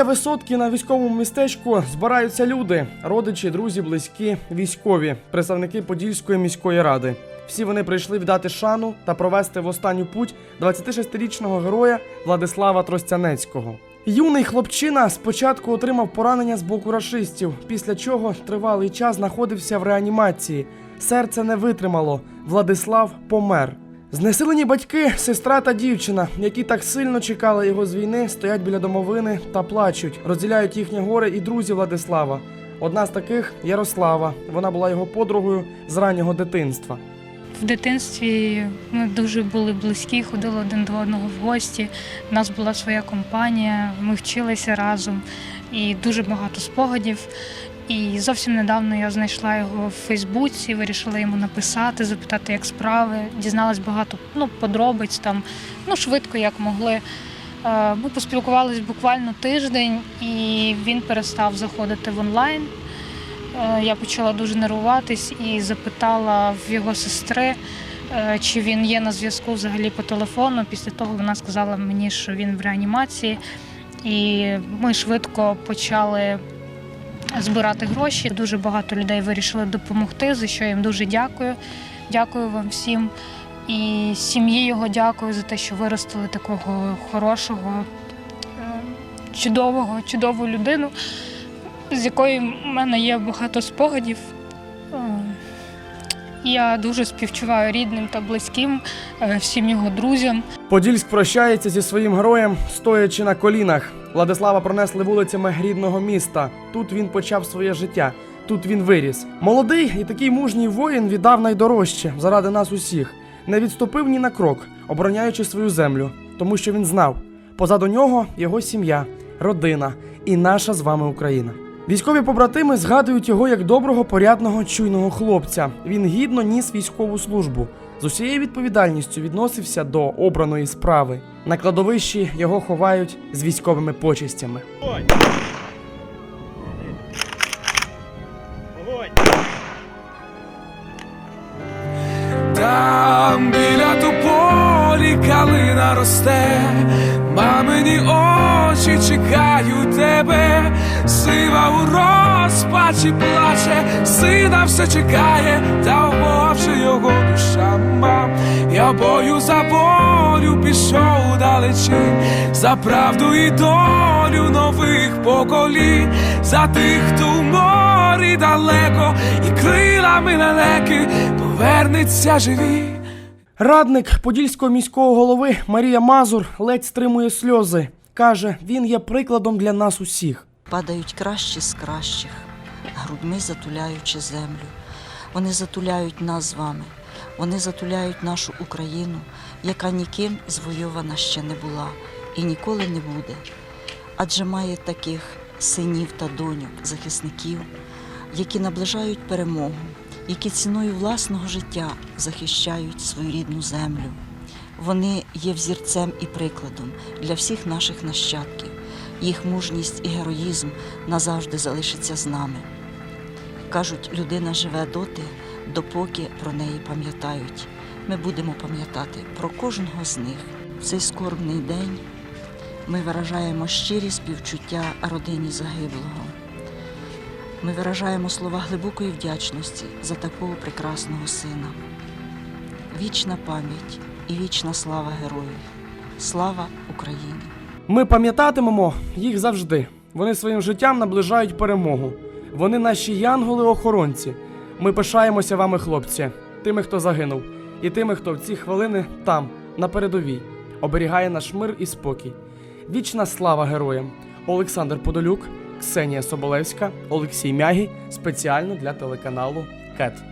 Солодкі на військовому містечку збираються люди, родичі, друзі, близькі, військові, представники Подільської міської ради. Всі вони прийшли віддати шану та провести в останню путь 26-річного героя Владислава Тростянецького. Юний хлопчина спочатку отримав поранення з боку рашистів, після чого тривалий час знаходився в реанімації. Серце не витримало. Владислав помер. Знесилені батьки, сестра та дівчина, які так сильно чекали його з війни, стоять біля домовини та плачуть, розділяють їхнє горе і друзі Владислава. Одна з таких Ярослава. Вона була його подругою з раннього дитинства. В дитинстві ми дуже були близькі, ходили один до одного в гості. У нас була своя компанія, ми вчилися разом і дуже багато спогадів. І зовсім недавно я знайшла його в Фейсбуці, вирішила йому написати, запитати, як справи. Дізналась багато ну, подробиць там, ну швидко як могли. Е, Ми поспілкувалися буквально тиждень, і він перестав заходити в онлайн. Е, Я почала дуже нервуватись і запитала в його сестри, е, чи він є на зв'язку взагалі по телефону. Після того вона сказала мені, що він в реанімації, і ми швидко почали збирати гроші. Дуже багато людей вирішили допомогти, за що я їм дуже дякую. Дякую вам всім. І сім'ї його дякую за те, що виростили такого хорошого, е, чудового, чудову людину з якою в мене є багато спогадів. Я дуже співчуваю рідним та близьким, е, всім його друзям. Подільськ прощається зі своїм героєм, стоячи на колінах. Владислава пронесли вулицями рідного міста. Тут він почав своє життя. Тут він виріс. Молодий і такий мужній воїн віддав найдорожче заради нас усіх. Не відступив ні на крок, обороняючи свою землю, тому що він знав позаду нього його сім'я, родина і наша з вами Україна. Військові побратими згадують його як доброго, порядного, чуйного хлопця. Він гідно ніс військову службу. З усією відповідальністю відносився до обраної справи. На кладовищі його ховають з військовими почестями. Огонь! Огонь! Там біля тополі калина росте, мамині очі чекають тебе, у розпачі плаче, сина все чекає, та вмовче його душа мам. Я бою за волю пішов далечінь, за правду і долю нових поколінь, за тих, хто в морі далеко, і крилами лелеки повернеться живі. Радник подільського міського голови Марія Мазур ледь стримує сльози. Каже, він є прикладом для нас усіх. Падають кращі з кращих, грудьми затуляючи землю. Вони затуляють нас з вами, вони затуляють нашу Україну, яка ніким звойована ще не була і ніколи не буде. Адже має таких синів та доньок, захисників, які наближають перемогу, які ціною власного життя захищають свою рідну землю. Вони є взірцем і прикладом для всіх наших нащадків. Їх мужність і героїзм назавжди залишиться з нами. Кажуть, людина живе доти, допоки про неї пам'ятають. Ми будемо пам'ятати про кожного з них. В цей скорбний день ми виражаємо щирі співчуття родині загиблого. Ми виражаємо слова глибокої вдячності за такого прекрасного сина. Вічна пам'ять і вічна слава герою. Слава Україні! Ми пам'ятатимемо їх завжди. Вони своїм життям наближають перемогу. Вони наші янголи-охоронці. Ми пишаємося вами, хлопці, тими, хто загинув, і тими, хто в ці хвилини там, на передовій, оберігає наш мир і спокій. Вічна слава героям! Олександр Подолюк, Ксенія Соболевська, Олексій Мягі спеціально для телеканалу КЕТ.